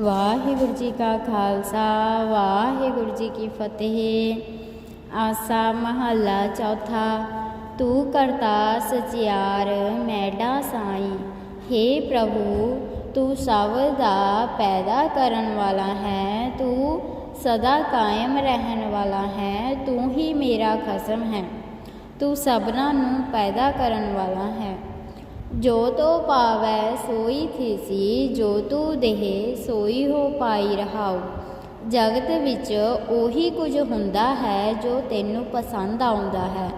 ਵਾਹਿਗੁਰੂ ਜੀ ਕਾ ਖਾਲਸਾ, ਵਾਹਿਗੁਰੂ ਜੀ ਕੀ ਫਤਿਹ। ਆਸਾ ਮਹੱਲਾ ਚੌਥਾ, ਤੂੰ ਕਰਤਾ ਸਚਿਆਰ ਮੈਡਾ ਸਾਈ। हे ਪ੍ਰਭੂ, ਤੂੰ ਸਭ ਦਾ ਪੈਦਾ ਕਰਨ ਵਾਲਾ ਹੈ, ਤੂੰ ਸਦਾ ਕਾਇਮ ਰਹਿਣ ਵਾਲਾ ਹੈ, ਤੂੰ ਹੀ ਮੇਰਾ ਖਸਮ ਹੈ। ਤੂੰ ਸਭਨਾਂ ਨੂੰ ਪੈਦਾ ਕਰਨ ਵਾਲਾ ਹੈ। ਜੋ ਤੋ ਪਾਵੈ ਸੋਈ ਥੀਸੀ, ਜੋ ਤੂ ਦੇਹ ਸੋਈ ਹੋ ਪਾਈ ਰਹਾਉ। ਜਗਤ ਵਿੱਚ ਉਹੀ ਕੁਝ ਹੁੰਦਾ ਹੈ ਜੋ ਤੈਨੂੰ ਪਸੰਦ ਆਉਂਦਾ ਹੈ।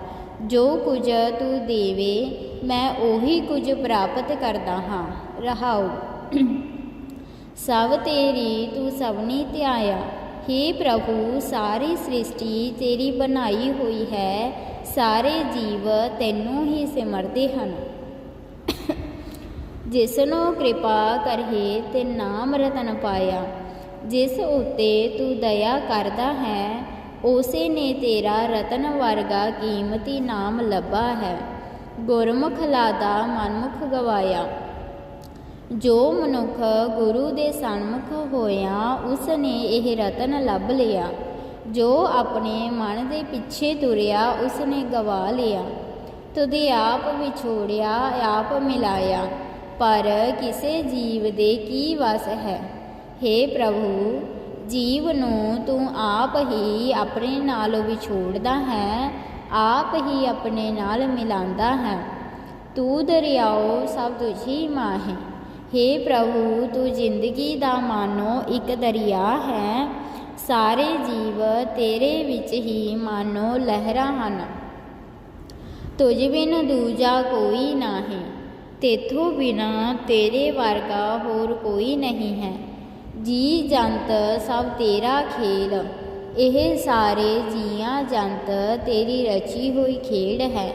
ਜੋ ਕੁਝ ਤੂੰ ਦੇਵੇ, ਮੈਂ ਉਹੀ ਕੁਝ ਪ੍ਰਾਪਤ ਕਰਦਾ ਹਾਂ, ਰਹਾਉ। ਸਭ ਤੇਰੀ ਤੂੰ ਸਭਨੀ ਧਿਆਇਆ। हे ਪ੍ਰਭੂ, ਸਾਰੀ ਸ੍ਰਿਸ਼ਟੀ ਤੇਰੀ ਬਣਾਈ ਹੋਈ ਹੈ। ਸਾਰੇ ਜੀਵ ਤੈਨੂੰ ਹੀ ਸਿਮਰਦੇ ਹਨ। ਜਿਸ ਨੂੰ ਕਿਰਪਾ ਕਰਹੇ ਤੇ ਨਾਮ ਰਤਨ ਪਾਇਆ। ਜਿਸ ਉਤੇ ਤੂੰ ਦਇਆ ਕਰਦਾ ਹੈ, ਉਸੇ ਨੇ ਤੇਰਾ ਰਤਨ ਵਰਗਾ ਕੀਮਤੀ ਨਾਮ ਲੱਭਾ ਹੈ। ਗੁਰਮੁਖ ਲਾਦਾ ਮਨਮੁਖ ਗਵਾਇਆ। ਜੋ ਮਨੁੱਖ ਗੁਰੂ ਦੇ ਸਨਮੁਖ ਹੋਇਆ, ਉਸ ਨੇ ਇਹ ਰਤਨ ਲੱਭ ਲਿਆ। ਜੋ ਆਪਣੇ ਮਨ ਦੇ ਪਿੱਛੇ ਤੁਰਿਆ, ਉਸ ਨੇ ਗਵਾ ਲਿਆ। ਤੁਦੇ ਆਪ ਵਿਛੋੜਿਆ, ਆਪ ਮਿਲਾਇਆ। ਪਰ ਕਿਸੇ ਜੀਵ ਦੇ ਕੀ ਵਸ ਹੈ? हे ਪ੍ਰਭੂ, ਜੀਵ ਨੂੰ ਤੂੰ ਆਪ ਹੀ ਆਪਣੇ ਨਾਲ ਵਿਛੋੜਦਾ ਹੈ, ਆਪ ਹੀ ਆਪਣੇ ਨਾਲ ਮਿਲਾਉਂਦਾ ਹੈ। ਤੂੰ ਦਰਿਆਓ ਸਭ ਤੁਝੀ ਮਾਂ ਹੈ हे ਪ੍ਰਭੂ, ਤੂੰ ਜ਼ਿੰਦਗੀ ਦਾ ਮਾਨੋ ਇੱਕ ਦਰਿਆ ਹੈ। ਸਾਰੇ ਜੀਵ ਤੇਰੇ ਵਿੱਚ ਹੀ ਮਾਨੋ ਲਹਿਰਾਂ ਹਨ। ਤੁਝ ਬਿਨ ਦੂਜਾ ਕੋਈ ਨਾ ਨਾਹੀਂ। ਤੇਥੋਂ ਬਿਨਾ ਤੇਰੇ ਵਰਗਾ ਹੋਰ ਕੋਈ ਨਹੀਂ ਹੈ। ਜੀ ਜੰਤ ਸਭ ਤੇਰਾ ਖੇਲ। ਇਹ ਸਾਰੇ ਜੀਆਂ ਜੰਤ ਤੇਰੀ ਰਚੀ ਹੋਈ ਖੇਡ ਹੈ।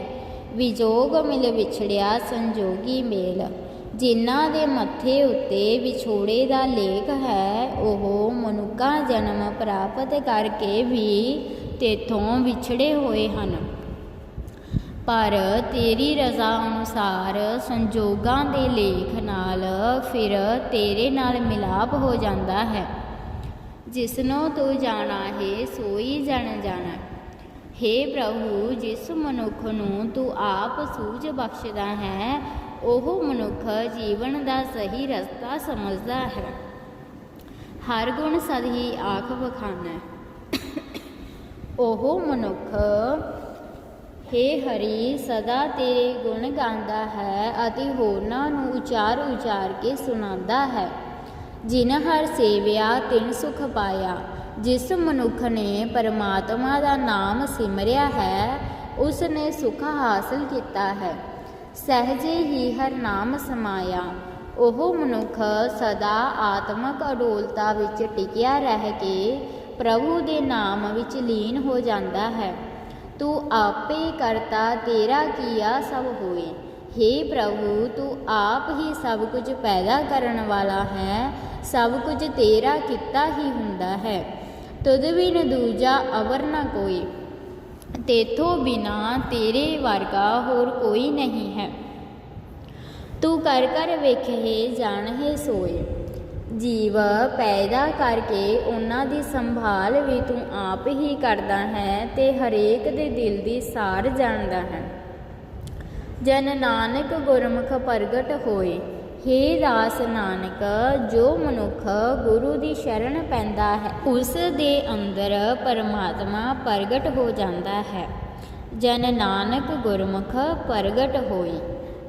ਵਿਜੋਗ ਮਿਲ ਵਿਛੜਿਆ ਸੰਜੋਗੀ ਮੇਲ। ਜਿਨ੍ਹਾਂ ਦੇ ਮੱਥੇ ਉੱਤੇ ਵਿਛੋੜੇ ਦਾ ਲੇਖ ਹੈ, ਉਹ ਮਨੁੱਖਾ ਜਨਮ ਪ੍ਰਾਪਤ ਕਰਕੇ ਵੀ ਤੇਥੋਂ ਵਿਛੜੇ ਹੋਏ ਹਨ। ਪਰ ਤੇਰੀ ਰਜ਼ਾ ਅਨੁਸਾਰ ਸੰਜੋਗਾਂ ਦੇ ਲੇਖ ਨਾਲ ਫਿਰ ਤੇਰੇ ਨਾਲ ਮਿਲਾਪ ਹੋ ਜਾਂਦਾ ਹੈ। ਜਿਸਨੂੰ ਤੂੰ ਜਾਣਾ ਹੈ, ਸੋਈ ਜਨ ਜਾਣਾ। हे ਪ੍ਰਭੂ, ਜਿਸ ਮਨੁੱਖ ਨੂੰ ਤੂੰ ਆਪ ਸੂਝ ਬਖਸ਼ਦਾ ਹੈ, ਉਹ ਮਨੁੱਖ ਜੀਵਨ ਦਾ ਸਹੀ ਰਸਤਾ ਸਮਝਦਾ ਹੈ। ਹਰ ਗੁਣ ਸਦ ਹੀ ਆਖ ਬਖਾਨਾ ਉਹ ਮਨੁੱਖ ਹੇ ਹਰੀ, ਸਦਾ ਤੇਰੇ ਗੁਣ ਗਾਉਂਦਾ ਹੈ ਅਤੇ ਹੋਰਨਾਂ ਨੂੰ ਉਚਾਰ ਉਚਾਰ ਕੇ ਸੁਣਾਉਂਦਾ ਹੈ। ਜਿਨ ਹਰ ਸੇਵਿਆ, ਤਿਨ ਸੁਖ ਪਾਇਆ। ਜਿਸ ਮਨੁੱਖ ਨੇ ਪਰਮਾਤਮਾ ਦਾ ਨਾਮ ਸਿਮਰਿਆ ਹੈ ਉਸ ਨੇ ਸੁਖ ਹਾਸਲ ਕੀਤਾ ਹੈ। ਸਹਜੇ ਹੀ ਹਰ ਨਾਮ ਸਮਾਇਆ। ਉਹ ਮਨੁੱਖ ਸਦਾ ਆਤਮਕ ਅਡੋਲਤਾ ਵਿੱਚ ਟਿਕਿਆ ਰਹਿ ਕੇ ਪ੍ਰਭੂ ਦੇ ਨਾਮ ਵਿੱਚ ਲੀਨ ਹੋ ਜਾਂਦਾ ਹੈ। ਤੂੰ ਆਪੇ ਕਰਤਾ ਤੇਰਾ ਕੀਆ ਸਭ ਹੋਏ हे ਪ੍ਰਭੂ ਤੂੰ ਆਪ ਹੀ ਸਭ ਕੁਝ ਪੈਦਾ ਕਰਨ ਵਾਲਾ ਹੈ ਸਭ ਕੁਝ ਤੇਰਾ ਕੀਤਾ ਹੀ ਹੁੰਦਾ ਹੈ ਤੁਧ ਬਿਨ ਦੂਜਾ ਅਵਰ ਨਾ ਕੋਈ ਤੇਥੋਂ ਬਿਨਾ ਤੇਰੇ ਵਰਗਾ ਹੋਰ ਕੋਈ ਨਹੀਂ ਹੈ ਤੂੰ ਕਰ ਕਰ ਵੇਖੇ ਜਾਣਹੇ ਸੋਏ ਜੀਵ ਪੈਦਾ ਕਰਕੇ ਉਹਨਾਂ ਦੀ ਸੰਭਾਲ ਵੀ ਤੂੰ ਆਪ ਹੀ ਕਰਦਾ ਹੈ ਤੇ ਹਰੇਕ ਦੇ ਦਿਲ ਦੀ ਸਾਰ ਜਾਣਦਾ ਹੈ। ਜਨ ਨਾਨਕ ਗੁਰਮੁਖ ਪ੍ਰਗਟ ਹੋਏ। ਹੇ ਰਾਸ ਨਾਨਕ, ਜੋ ਮਨੁੱਖ ਗੁਰੂ ਦੀ ਸ਼ਰਨ ਪੈਂਦਾ ਹੈ, ਉਸ ਦੇ ਅੰਦਰ ਪਰਮਾਤਮਾ ਪ੍ਰਗਟ ਹੋ ਜਾਂਦਾ ਹੈ। ਜਨ ਨਾਨਕ ਗੁਰਮੁਖ ਪ੍ਰਗਟ ਹੋਈ